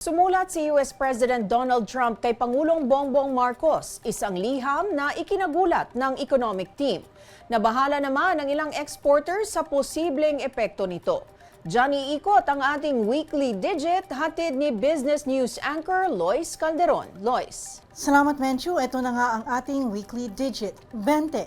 Sumulat si US President Donald Trump kay Pangulong Bongbong Marcos, isang liham na ikinagulat ng economic team. Nabahala naman ang ilang exporters sa posibleng epekto nito. Johnny Ikot ang ating weekly digit hatid ni Business News anchor Lois Calderon. Lois. Salamat Menchu, ito na nga ang ating weekly digit, 20.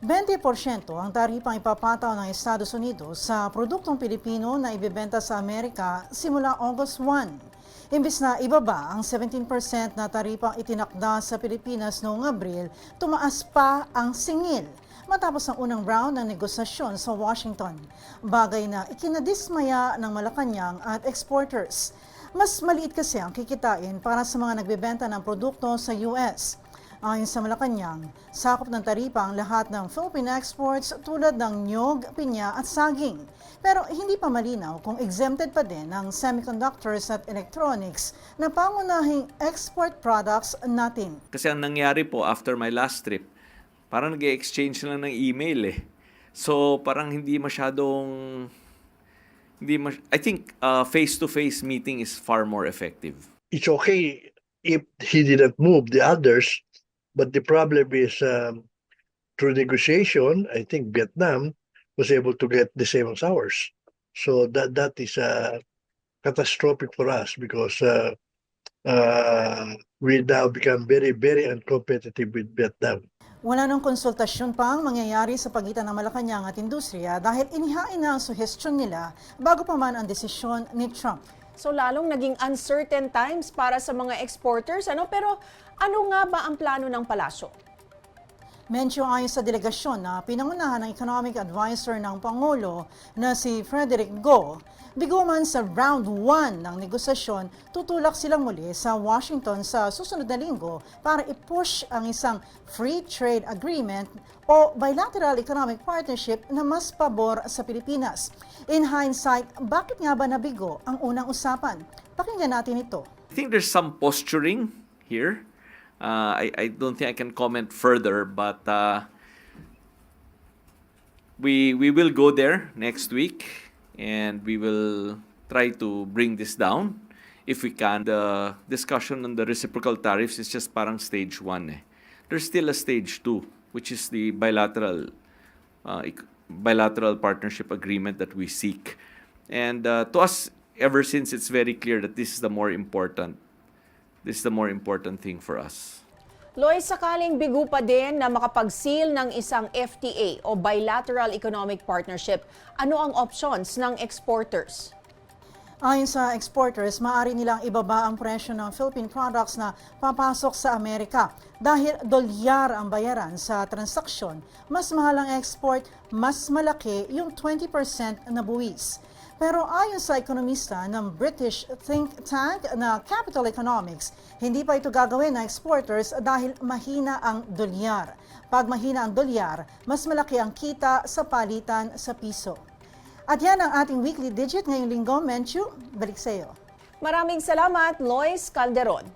20% ang taripang ipapataw ng Estados Unidos sa produktong Pilipino na ibebenta sa Amerika simula August 1. Imbis na ibaba ang 17% na taripang itinakda sa Pilipinas noong Abril, tumaas pa ang singil matapos ang unang round ng negosasyon sa Washington. Bagay na ikinadismaya ng Malacanang at exporters. Mas maliit kasi ang kikitain para sa mga nagbebenta ng produkto sa US. Ayon sa Malacanang, sakop ng taripa ang lahat ng Philippine exports tulad ng nyog, pinya at saging. Pero hindi pa malinaw kung exempted pa din ang semiconductors at electronics na pangunahing export products natin. Kasi ang nangyari po after my last trip, parang nag exchange lang ng email eh. So parang hindi masyadong hindi mas- I think uh, face-to-face meeting is far more effective. it's okay if he didn't move the others, but the problem is um, through negotiation, I think Vietnam was able to get the same as ours. So that that is uh, catastrophic for us because uh, uh, we now become very very uncompetitive with Vietnam. Wala nang konsultasyon pa ang mangyayari sa pagitan ng Malacanang at industriya dahil inihain na ang suhestyon nila bago pa man ang desisyon ni Trump. So lalong naging uncertain times para sa mga exporters. Ano? Pero ano nga ba ang plano ng palasyo? Mention ayon sa delegasyon na pinangunahan ng economic advisor ng Pangulo na si Frederick Go, bigo man sa round 1 ng negosasyon, tutulak silang muli sa Washington sa susunod na linggo para i-push ang isang free trade agreement o bilateral economic partnership na mas pabor sa Pilipinas. In hindsight, bakit nga ba nabigo ang unang usapan? Pakinggan natin ito. I think there's some posturing here. Uh, I, I don't think I can comment further, but uh, we we will go there next week, and we will try to bring this down if we can. The discussion on the reciprocal tariffs is just parang stage one. Eh. There's still a stage two, which is the bilateral uh, bilateral partnership agreement that we seek. And uh, to us, ever since it's very clear that this is the more important this is the more important thing for us. Loy, sakaling bigo pa din na makapag-seal ng isang FTA o Bilateral Economic Partnership, ano ang options ng exporters? Ayon sa exporters, maaari nilang ibaba ang presyo ng Philippine products na papasok sa Amerika. Dahil dolyar ang bayaran sa transaksyon, mas mahal ang export, mas malaki yung 20% na buwis. Pero ayon sa ekonomista ng British think tank na Capital Economics, hindi pa ito gagawin ng exporters dahil mahina ang dolyar. Pag mahina ang dolyar, mas malaki ang kita sa palitan sa piso. At yan ang ating weekly digit ngayong linggo, Menchu. Balik sa iyo. Maraming salamat, Lois Calderon.